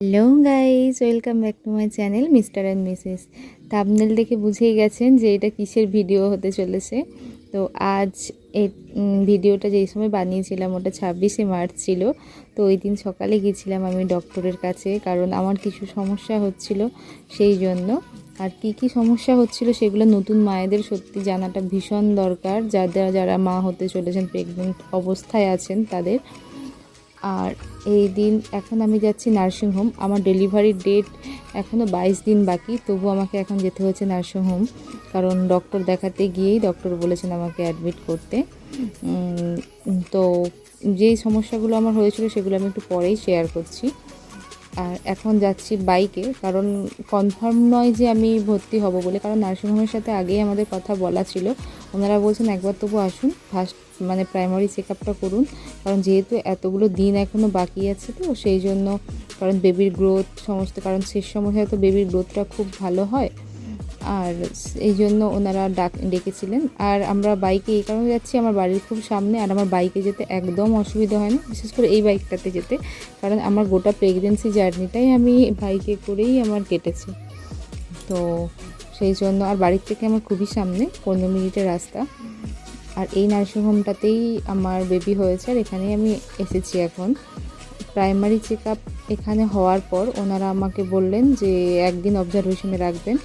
Hello guys welcome back to my channel mister and missus. Thumbnail দেখে বুঝেই গেছেন যে এটা কিসের ভিডিও হতে চলেছে। তো আজ উম, ভিডিওটা যেই সময় বানিয়েছিলাম ওটা ছাব্বিশে মার্চ ছিল। তো ওই দিন সকালে গিয়েছিলাম আমি ডক্টরের কাছে কারণ আমার কিছু সমস্যা হচ্ছিল সেই জন্য। আর কি কি সমস্যা হচ্ছিল সেগুলো নতুন মায়েদের সত্যি জানাটা ভীষণ দরকার। যাদের যারা মা হতে চলেছেন প্রেগনেন্ট অবস্থায় আছেন তাদের। আর এই দিন এখন আমি যাচ্ছি নার্সিংহোম আমার ডেলিভারির ডেট এখনও বাইশ দিন বাকি, তবু আমাকে এখন যেতে হচ্ছে নার্সিংহোম কারণ ডক্টর দেখাতে গিয়েই ডক্টর বলেছেন আমাকে অ্যাডমিট করতে। তো যেই সমস্যাগুলো আমার হয়েছিল সেগুলো আমি একটু পরেই শেয়ার করছি। আর এখন যাচ্ছি বাইকে কারণ কনফার্ম নয় যে আমি ভর্তি হব বলে, কারণ নার্সিংহোমের সাথে আগেই আমাদের কথা বলা ছিল। ওনারা বলছেন, একবার তবু আসুন ফার্স্ট মানে প্রাইমারি চেক আপটা করুন, কারণ যেহেতু এতগুলো দিন এখনও বাকি আছে তো, সেই জন্য কারণ বেবির গ্রোথ সমস্ত, কারণ শেষ সময় হয়তো বেবির গ্রোথটা খুব ভালো হয়। আর এই জন্য ওনারা ডাক, ডেকেছিলেন। আর আমরা বাইকে এই কারণে যাচ্ছি, আমার বাড়ির খুব সামনে, আর আমার বাইকে যেতে একদম অসুবিধা হয় না, বিশেষ করে এই বাইকটাতে যেতে, কারণ আমার গোটা প্রেগনেন্সি জার্নিটাই আমি বাইকে করেই আমার কেটেছে। তো সেই জন্য আর বাড়ির থেকে আমার খুবই সামনে, পনেরো মিনিটের রাস্তা। আর এই নার্সিংহোমটাতেই আমার বেবি হয়েছে আর এখানেই আমি এসেছি এখন। প্রাইমারি চেক এখানে হওয়ার পর ওনারা আমাকে বললেন যে একদিন অবজারভেশনে রাখবেন।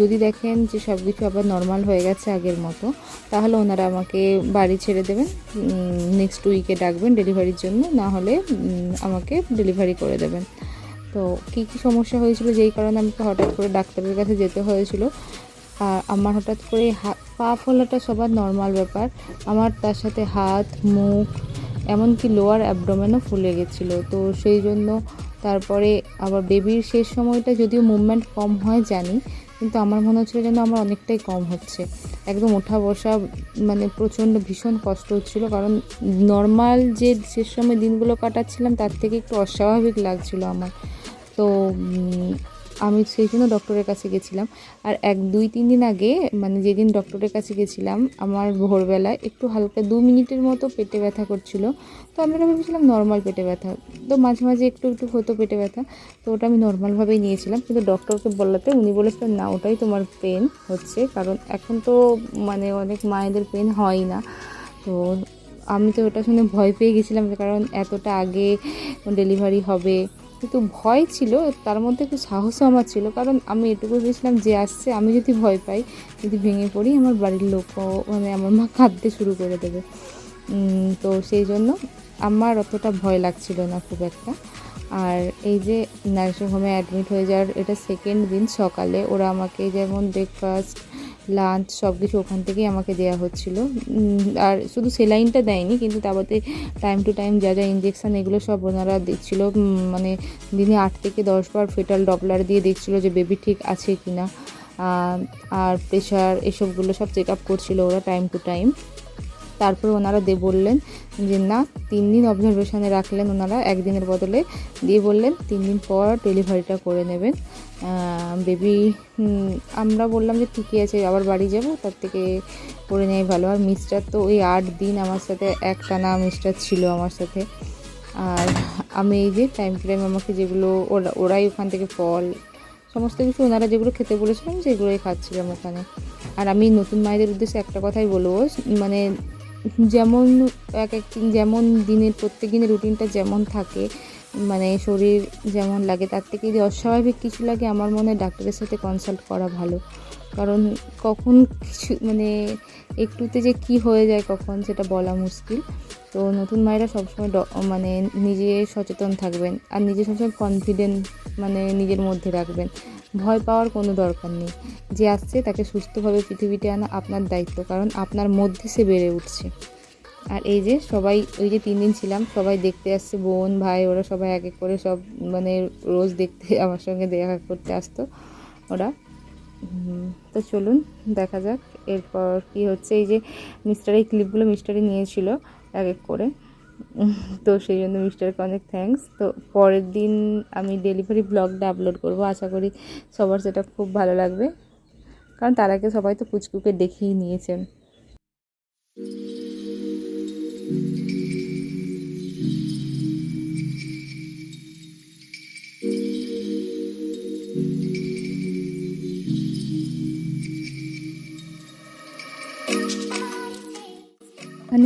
যদি দেখেন যে সব কিছু আবার নর্মাল হয়ে গেছে আগের মতো, তাহলে ওনারা আমাকে বাড়ি ছেড়ে দেবেন। নেক্সট উইকে ডাকবেন ডেলিভারির জন্য, না হলে আমাকে ডেলিভারি করে দেবেন। তো কী কী সমস্যা হয়েছিল যেই কারণে আমাকে হঠাৎ করে ডাক্তারের কাছে যেতে হয়েছিল। আর আমার হঠাৎ করে পা ফোলাটা সবার নর্মাল ব্যাপার। আমার তার সাথে হাত, মুখ, এমনকি লোয়ার অ্যাবডোমেনও ফুলে গেছিল। তো সেই জন্য তারপরে আবার বেবির শেষ সময়টা যদিও মুভমেন্ট কম হয় জানি, কিন্তু আমার মনে হচ্ছিল যেন আমার অনেকটাই কম হচ্ছে। একদম ওঠা বসা মানে প্রচণ্ড ভীষণ কষ্ট হচ্ছিল, কারণ নর্মাল যে শেষ সময় দিনগুলো কাটাচ্ছিলাম তার থেকে একটু অস্বাভাবিক লাগছিল আমার। তো আমি সেই জন্য ডক্টরের কাছে গেছিলাম। আর এক, দুই, তিন দিন আগে মানে যেদিন ডক্টরের কাছে গেছিলাম, আমার ভোরবেলায় একটু হালকা দু মিনিটের মতো পেটে ব্যথা করছিল। তো আমরা ভেবেছিলাম নর্মাল পেটে ব্যথা। তো মাঝে মাঝে একটু একটু হতো পেটে ব্যথা। তো ওটা আমি নর্মালভাবেই নিয়েছিলাম। কিন্তু ডক্টরকে বললাতে, উনি বলেছিলেন না, ওটাই তোমার পেন হচ্ছে। কারণ এখন তো মানে অনেক মায়েদের পেন হয় না। তো আমি তো ওটা শুনে ভয় পেয়ে গেছিলাম কারণ এতটা আগে ডেলিভারি হবে। কিন্তু ভয় ছিল, তার মধ্যে একটু সাহসও আমার ছিল। কারণ আমি এটুকু ভেবেছিলাম যে আসছে, আমি যদি ভয় পাই, যদি ভেঙে পড়ি, আমার বাড়ির লোকও মানে আমার মা কাঁদতে শুরু করে দেবে। তো সেই জন্য আমার অতটা ভয় লাগছিল না খুব একটা। আর এই যে নার্সিংহোমে অ্যাডমিট হয়ে যাওয়ার এটা সেকেন্ড দিন সকালে, ওরা আমাকে যেমন ব্রেকফাস্ট লাঞ্চ সব কিছু ওখান থেকেই আমাকে দেওয়া হচ্ছিল। আর শুধু সেলাইনটা দেয়নি, কিন্তু তারপরে টাইম টু টাইম যা যা ইঞ্জেকশান এগুলো সব ওনারা দেখছিলো মানে দিনে আট থেকে দশবার ফেটাল ডবলার দিয়ে দেখছিলো যে বেবি ঠিক আছে কি না আর প্রেশার এসবগুলো সব চেক আপ করছিল ওরা টাইম টু টাইম তারপর ওনারা দে বললেন যে, না, তিন দিন অবজারভেশনে রাখলেন ওনারা একদিনের বদলে। দিয়ে বললেন, তিন দিন পর ডেলিভারিটা করে নেবেন। বেবি আমরা বললাম যে, ঠিকই আছে, আবার বাড়ি যাব, তার থেকে করে নেওয়াই ভালো। আর মিস্টার তো ওই আট দিন আমার সাথে একটানা মিস্টার ছিল আমার সাথে। আর আমি এই যে টাইম টু টাইম আমাকে যেগুলো, ওরা, ওরাই ওখান থেকে ফল, সমস্ত কিছু ওনারা যেগুলো খেতে বলেছিলাম সেগুলোই খাচ্ছিলাম ওখানে। আর আমি নতুন মায়েদের উদ্দেশ্যে একটা কথাই বলব মানে যেমন এক এক যেমন দিনের, প্রত্যেক দিনের রুটিনটা যেমন থাকে মানে শরীর যেমন লাগে, তার থেকে যদি অস্বাভাবিক কিছু লাগে, আমার মনে হয় ডাক্তারের সাথে কনসাল্ট করা ভালো। কারণ কখন কিছু মানে একটুতে যে কি হয়ে যায় কখন, সেটা বলা মুশকিল। তো নতুন মায়েরা সবসময় মানে নিজে সচেতন থাকবেন, আর নিজে সবসময় কনফিডেন্ট মানে নিজের মধ্যে রাখবেন। ভয় পাওয়ার কোনো দরকার নেই। যে আসছে তাকে সুস্থভাবে পৃথিবীতে আনা আপনার দায়িত্ব, কারণ আপনার মধ্যে সে বেড়ে উঠছে। আর এই যে সবাই, ওই যে তিন দিন ছিলাম, সবাই দেখতে আসছে, বোন, ভাই, ওরা সবাই এক এক করে সব মানে রোজ দেখতে, আমার সঙ্গে দেখা করতে আসতো ওরা। তো চলুন, দেখা যাক, এরপর কি হচ্ছে। এই যে মিস্টার এই ক্লিপগুলো মিস্টারই নিয়েছিল এক এক করে। তো সেই জন্য মিস্টারকে অনেক থ্যাঙ্কস তো পরের দিন আমি ডেলিভারি ব্লগটা আপলোড করব। আশা করি সবার সেটা খুব ভালো লাগবে। কারণ তার আগে সবাই তো পুচকুকে দেখেই নিয়েছেন।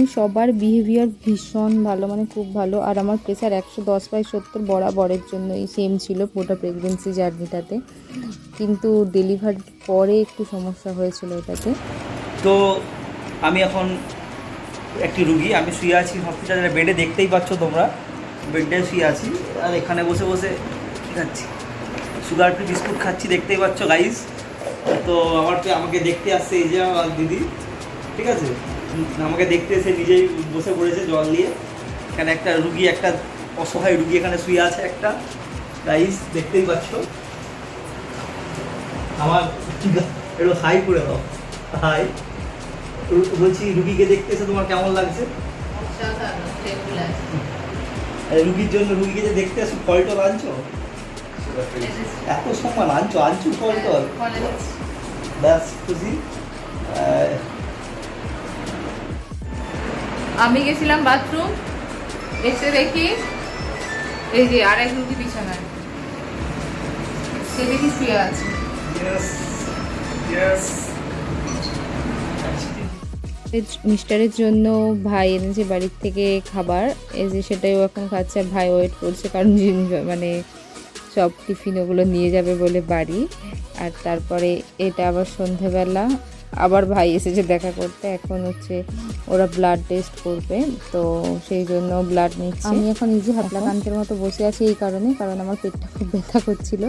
এখানে সবার বিহেভিয়ার ভীষণ ভালো মানে খুব ভালো। আর আমার প্রেশার একশো দশ বাই সত্তর বরাবরের জন্যই সেম ছিল গোটা প্রেগনেন্সি জার্নিটাতে কিন্তু ডেলিভার পরে একটু সমস্যা হয়েছিল এটাতে। তো আমি এখন একটি রুগী, আমি শুয়ে আছি হসপিটালের বেডে দেখতেই পাচ্ছ তোমরা। বেডে শুয়ে আছি। আর এখানে বসে বসে খাচ্ছি? সুগার ফ্রি বিস্কুট খাচ্ছি, দেখতেই পাচ্ছ গাইস তো আমার আমাকে দেখতে আসছে এই যে আমার দিদি। ঠিক আছে? আমাকে দেখতে এসে নিজেই বসে পড়েছে জল দিয়ে এখানে একটা রুগী একটা অসহায় রুগী এখানে শুয়ে আছে একটা। প্রাইস দেখতেই পাচ্ছ। আমার একটু হাই করে দাও। হাই। বলছি রুগীকে দেখতে এসে তোমার কেমন লাগছে? রুগীর জন্য রুগীকে যে দেখতে আসো ফল টল আনছো? এত সম্মান আনছো আনছো ফল টল ব্যাস খুশি? আমি গেছিলাম বাথরুম এসে দেখি এই যে আরেক রুগী বিছানায়। সে দেখি শুয়ে আছে. মিস্টারের জন্য ভাই এনেছে বাড়ির থেকে খাবার। এই যে সেটাইও এখন খাচ্ছে। আর ভাই ওয়েট করছে কারণ মানে সব টিফিন ওগুলো নিয়ে যাবে বলে বাড়ি। আর তারপরে এটা আবার সন্ধেবেলা। আবার ভাই এসেছে দেখা করতে এখন হচ্ছে ওরা ব্লাড টেস্ট করবে তো সেই জন্য ব্লাড নিচ্ছে। আমি এখন ইজি হাতলাকান্তের মতো বসে আছি এই কারণে কারণ আমার পেটটা খুব ব্যথা করছিল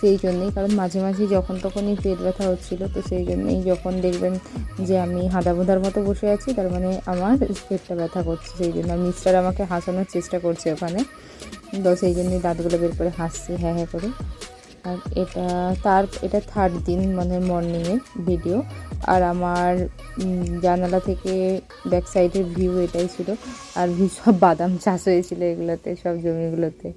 সেই জন্যই কারণ মাঝে মাঝে যখন তখনই পেট ব্যথা হচ্ছিল তো সেই জন্যই যখন দেখবেন যে আমি হাঁদাবোধার মতো বসে আছি তার মানে আমার পেটটা ব্যথা করছে সেই জন্য মিস্টার আমাকে হাসানোর চেষ্টা করছে ওখানে। তো সেই জন্যই দাঁতগুলো বের করে হাসছে হ্যাঁ হ্যাঁ করে। আর এটা তার এটা থার্ড দিন মানে মর্নিংয়ের ভিডিও আর আমার জানালা থেকে ব্যাক সাইডের ভিউ এটাই ছিল। আর সব বাদাম চাষ হয়েছিল এগুলোতে, সব জমিগুলোতে।